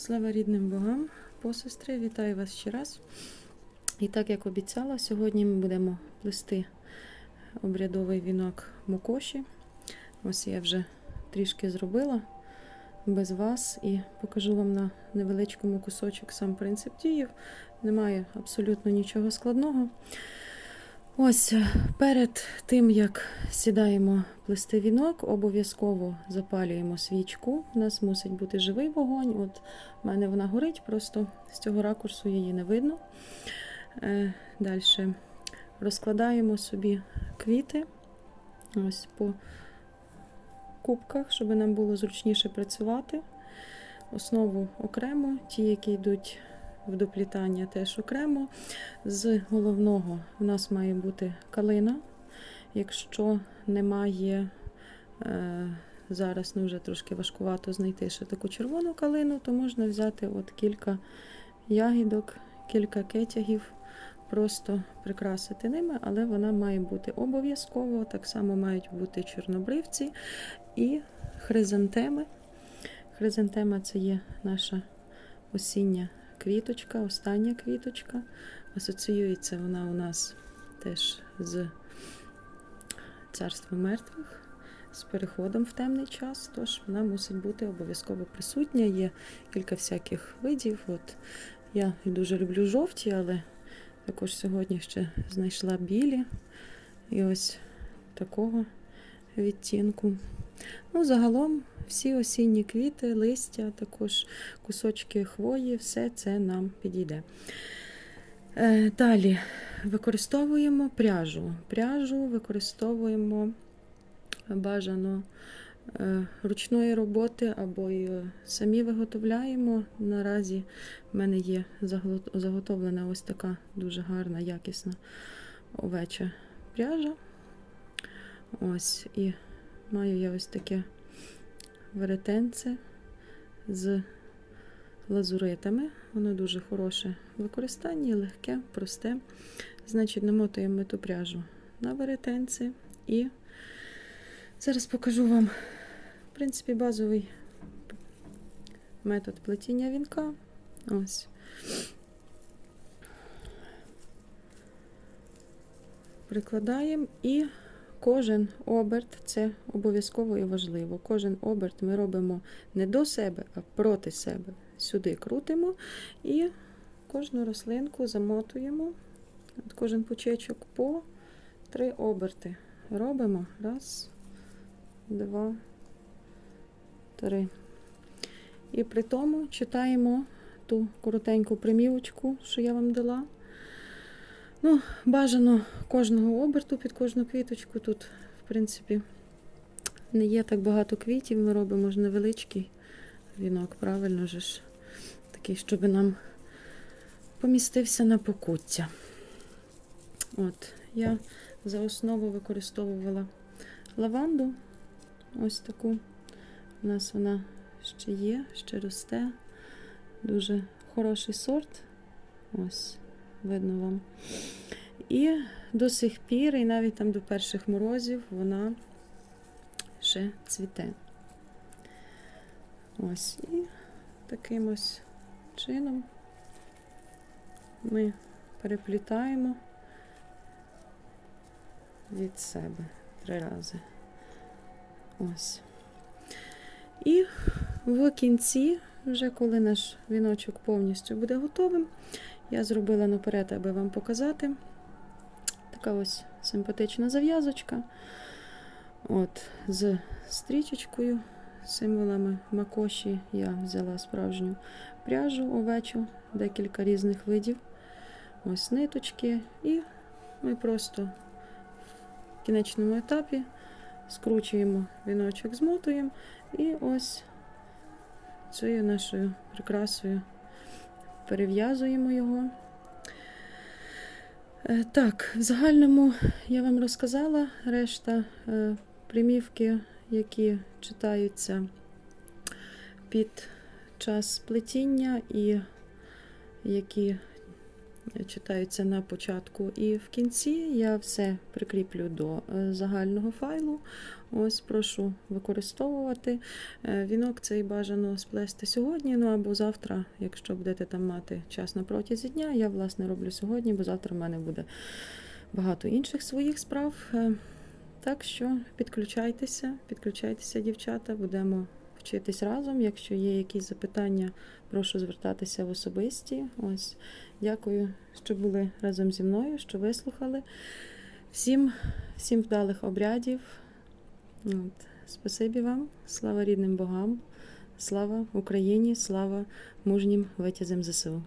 Слава рідним богам, посестри, вітаю вас ще раз. І так як обіцяла, сьогодні ми будемо плести обрядовий вінок мукоші. Ось я вже трішки зробила без вас і покажу вам на невеличкому кусочок сам принцип діїв. Немає абсолютно нічого складного. Ось е, перед тим, як сідаємо плести вінок, обов'язково запалюємо свічку. У нас мусить бути живий вогонь. От в мене вона горить, просто з цього ракурсу її не видно. Е, Далі розкладаємо собі квіти ось по кубках, щоб нам було зручніше працювати. Основу окремо, ті, які йдуть в доплітання, теж окремо. З головного у нас має бути калина. Якщо немає е, зараз, ну вже трошки важкувато знайти ще таку червону калину, то можна взяти от кілька ягідок, кілька кетягів, просто прикрасити ними, але вона має бути обов'язково. Так само мають бути чорнобривці і хризантеми. Хризантема це є наша осіння квіточка, остання квіточка. Асоціюється вона у нас теж з царством мертвих, з переходом в темний час, тож вона мусить бути обов'язково присутня. Є кілька всяких видів. От Я дуже люблю жовті, але також сьогодні ще знайшла білі. І ось такого відтінку. Ну, загалом всі осінні квіти, листя, також кусочки хвої, все це нам підійде. Е, Далі використовуємо пряжу. Пряжу використовуємо бажано е, ручної роботи або й е, самі виготовляємо. Наразі в мене є заготовлена ось така дуже гарна, якісна овеча пряжа. Ось, і маю я ось таке веретенце з лазуритами. Воно дуже хороше в використанні, легке, просте. Значить, намотуємо ми ту пряжу на веретенце і зараз покажу вам, в принципі, базовий метод плетіння вінка. Ось. Прикладаємо і кожен оберт це обов'язково і важливо. Кожен оберт ми робимо не до себе, а проти себе. Сюди крутимо і кожну рослинку замотуємо. От кожен пучечок по три оберти. Робимо. Раз, два, три. І при тому читаємо ту коротеньку примівочку, що я вам дала. Ну, бажано кожного оберту під кожну квіточку. Тут, в принципі, не є так багато квітів. Ми робимо ж невеличкий вінок, правильно же ж. Такий, щоб нам помістився на покуття. От, я за основу використовувала лаванду. Ось таку. У нас вона ще є, ще росте. Дуже хороший сорт. Ось видно вам. І до сих пір, і навіть там до перших морозів, вона ще цвіте. Ось, і таким ось чином ми переплітаємо від себе три рази. Ось. І в кінці, вже коли наш віночок повністю буде готовим, я зробила наперед, аби вам показати. Така ось симпатична зав'язочка. От, з стрічечкою, символами макоші я взяла справжню пряжу овечу, декілька різних видів. Ось ниточки. І ми просто в кінечному етапі скручуємо віночок, змотуємо і ось цією нашою прикрасою перев'язуємо його. Е, Так, в загальному я вам розказала решта е, примівки, які читаються під час плетіння і які читаються на початку і в кінці. Я все прикріплю до е, загального файлу. Ось прошу використовувати. Е, Вінок цей бажано сплести сьогодні, ну або завтра, якщо будете там мати час на протязі дня. Я, власне, роблю сьогодні, бо завтра в мене буде багато інших своїх справ. Е, Так що підключайтеся, підключайтеся, дівчата, будемо вчитись разом. Якщо є якісь запитання, прошу звертатися в особисті. Ось, дякую, що були разом зі мною, що вислухали. Всім, всім вдалих обрядів. От. Спасибі вам, слава рідним богам, слава Україні, слава мужнім витязям ЗСУ.